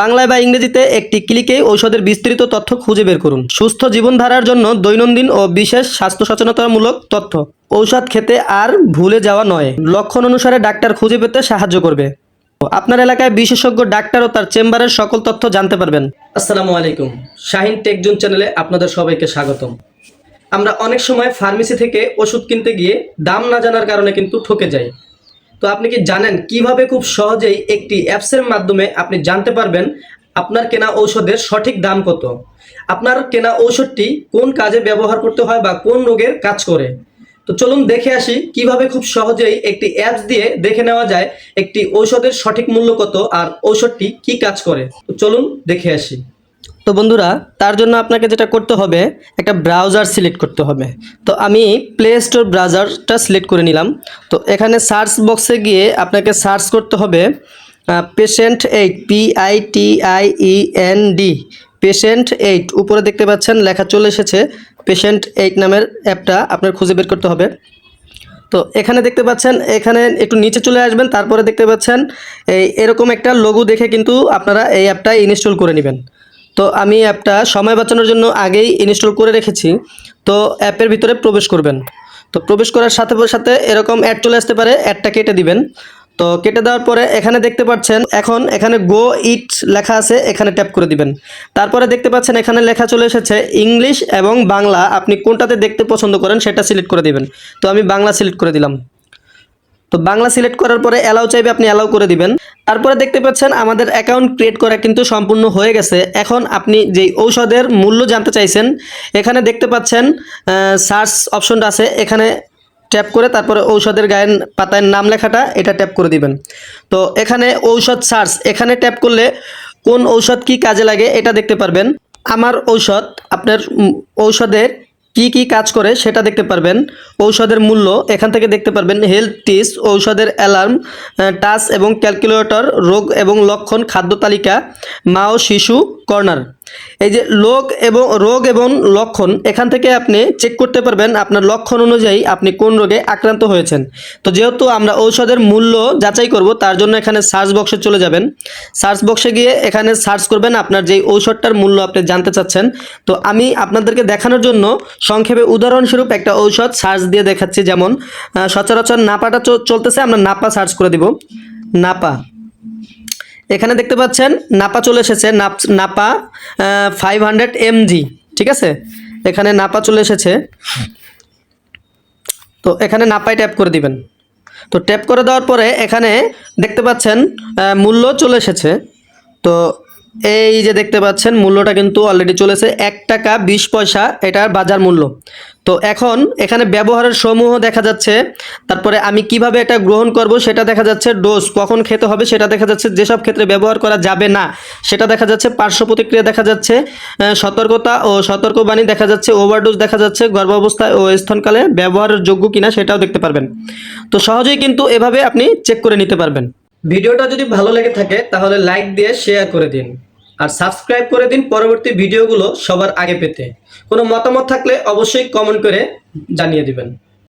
বাংলায় বা ইংরেজিতে একটি ক্লিকেই ঔষধের বিস্তৃত তথ্য খুঁজে বের করুন। সুস্থ জীবনধারার জন্য দৈনন্দিন ও বিশেষ স্বাস্থ্য সচেতনতামূলক তথ্য। ঔষধ খেতে আর ভুলে যাওয়া নয়। লক্ষণ অনুসারে ডাক্তার খুঁজে পেতে সাহায্য করবে। আপনার এলাকায় বিশেষজ্ঞ ডাক্তার ও তার চেম্বারের সকল তথ্য জানতে পারবেন। আসসালামু আলাইকুম। শাহিন টেকজুন চ্যানেলে আপনাদের সবাইকে স্বাগতম। আমরা অনেক সময় ফার্মেসি থেকে ওষুধ কিনতে গিয়ে দাম না জানার কারণে কিন্তু ঠকে যাই। তো আপনি কি জানেন কীভাবে খুব সহজেই একটি অ্যাপসের মাধ্যমে আপনি জানতে পারবেন আপনার কেনা ঔষধের সঠিক দাম কত? আপনার কেনা ঔষধটি কোন কাজে ব্যবহার করতে হয় বা কোন রোগের কাজ করে? তো চলুন দেখে আসি কীভাবে খুব সহজেই একটি অ্যাপস দিয়ে দেখে নেওয়া যায় একটি ঔষধের সঠিক মূল্য কত আর ঔষধটি কি কাজ করে। তো চলুন দেখে আসি। তো বন্ধুরা, তার জন্য আপনাকে যেটা করতে হবে, একটা ব্রাউজার সিলেক্ট করতে হবে। তো আমি প্লে স্টোর ব্রাউজারটা সিলেক্ট করে নিলাম। তো এখানে সার্চ বক্সে গিয়ে আপনাকে সার্চ করতে হবে patient eight P I T I E N D patient eight উপরে দেখতে পাচ্ছেন, লেখা চলে এসেছে পেশেন্ট এইট নামের অ্যাপটা আপনার খুঁজে বের করতে হবে। তো এখানে দেখতে পাচ্ছেন, এখানে একটু নিচে চলে আসবেন, তারপরে দেখতে পাচ্ছেন, এই এরকম একটা লোগো দেখে কিন্তু আপনারা এই অ্যাপটা ইনস্টল করে নেবেন। তো আমি অ্যাপটা সময় বাঁচানোর জন্য আগেই ইনস্টল করে রেখেছি। তো অ্যাপের ভিতরে প্রবেশ করবেন। তো প্রবেশ করার সাথে সাথে এরকম অ্যাড চলে আসতে পারে, অ্যাডটা কেটে দিবেন। তো কেটে দেওয়ার পরে এখানে দেখতে পাচ্ছেন, এখন এখানে গো ইট লেখা আছে, এখানে ট্যাপ করে দিবেন। তারপরে দেখতে পাচ্ছেন, এখানে লেখা চলে এসেছে, ইংলিশ এবং বাংলা, আপনি কোনটাতে দেখতে পছন্দ করেন সেটা সিলেক্ট করে দিবেন। তো আমি বাংলা সিলেক্ট করে দিলাম। তো বাংলা সিলেক্ট করার পরে অ্যালাউ চাইবে, আপনি অ্যালাউ করে দিবেন। তারপরে দেখতে পাচ্ছেন আমাদের অ্যাকাউন্ট ক্রিয়েট করা কিন্তু সম্পূর্ণ হয়ে গেছে। এখন আপনি যেই ঔষধের মূল্য জানতে চাইছেন, এখানে দেখতে পাচ্ছেন সার্চ অপশনটা আছে। এখানে ট্যাপ করে তারপরে ঔষধের গায়ের পাতায় নাম লেখাটা, এটা ট্যাপ করে দিবেন। তো এখানে ঔষধ সার্চ এখানে ট্যাপ করলে কোন ঔষধ কি কাজে লাগে, এটা দেখতে পারবেন। আমার ঔষধ, আপনার ঔষধের কি কি কাজ করে সেটা দেখতে পারবেন। ঔষধের মূল্য, এখান থেকে দেখতে পারবেন হেলথ টিস ঔষধের অ্যালার্ম টাচ এবং ক্যালকুলেটর রোগ এবং লক্ষণ, খাদ্য তালিকা, মা ও শিশু, কর্নার। এই যে লোক এবং রোগ এবং লক্ষণ, এখান থেকে আপনি চেক করতে পারবেন আপনার লক্ষণ অনুযায়ী আপনি কোন রোগে আক্রান্ত হয়েছেন। তো যেহেতু আমরা ঔষধের মূল্য যাচাই করব, তার জন্য এখানে সার্চ বক্সে চলে যাবেন। সার্চ বক্সে গিয়ে এখানে সার্চ করবেন আপনার যেই ঔষধটার মূল্য আপনি জানতে চাচ্ছেন। তো আমি আপনাদেরকে দেখানোর জন্য সংক্ষেপে উদাহরণস্বরূপ একটা ঔষধ সার্চ দিয়ে দেখাচ্ছি। যেমন সচরাচর নাপাটা চলতেছে, আমরা নাপা সার্চ করে দিব। নাপা। এখানে দেখতে পাচ্ছেন, নাপা চলে এসেছে, নাপ- ফাইভ হান্ড্রেড এমজি ঠিক আছে? এখানে নাপা চলে এসেছে। তো এখানে নাপায় ট্যাপ করে দিবেন। তো ট্যাপ করে দেওয়ার পরে এখানে দেখতে পাচ্ছেন মূল্য চলে এসেছে। তো এই যে দেখতে পাচ্ছেন, মূল্যটা কিন্তু অলরেডি চলেছে এক টাকা বিশ পয়সা, এটার বাজার মূল্য। তো এখন এখানে ব্যবহারের সমূহ দেখা যাচ্ছে, তারপরে আমি কীভাবে এটা গ্রহণ করব সেটা দেখা যাচ্ছে, ডোজ কখন খেতে হবে সেটা দেখা যাচ্ছে, যেসব ক্ষেত্রে ব্যবহার করা যাবে না, সেটা দেখা যাচ্ছে, পার্শ্ব প্রতিক্রিয়া দেখা যাচ্ছে সতর্কতা ও সতর্কবাণী দেখা যাচ্ছে ওভারডোজ দেখা যাচ্ছে, গর্ভাবস্থায় ও স্তনকালে ব্যবহারের যোগ্য কিনা সেটাও দেখতে পারবেন। তো সহজেই কিন্তু এভাবে আপনি চেক করে নিতে পারবেন। ভিডিওটা যদি ভালো লেগে থাকে, তাহলে লাইক দিয়ে শেয়ার করে দিন। আর সাবস্ক্রাইব করে দিন পরবর্তী ভিডিওগুলো সবার আগে পেতে। কোনো মতামত থাকলে অবশ্যই কমেন্ট করে জানিয়ে দিবেন।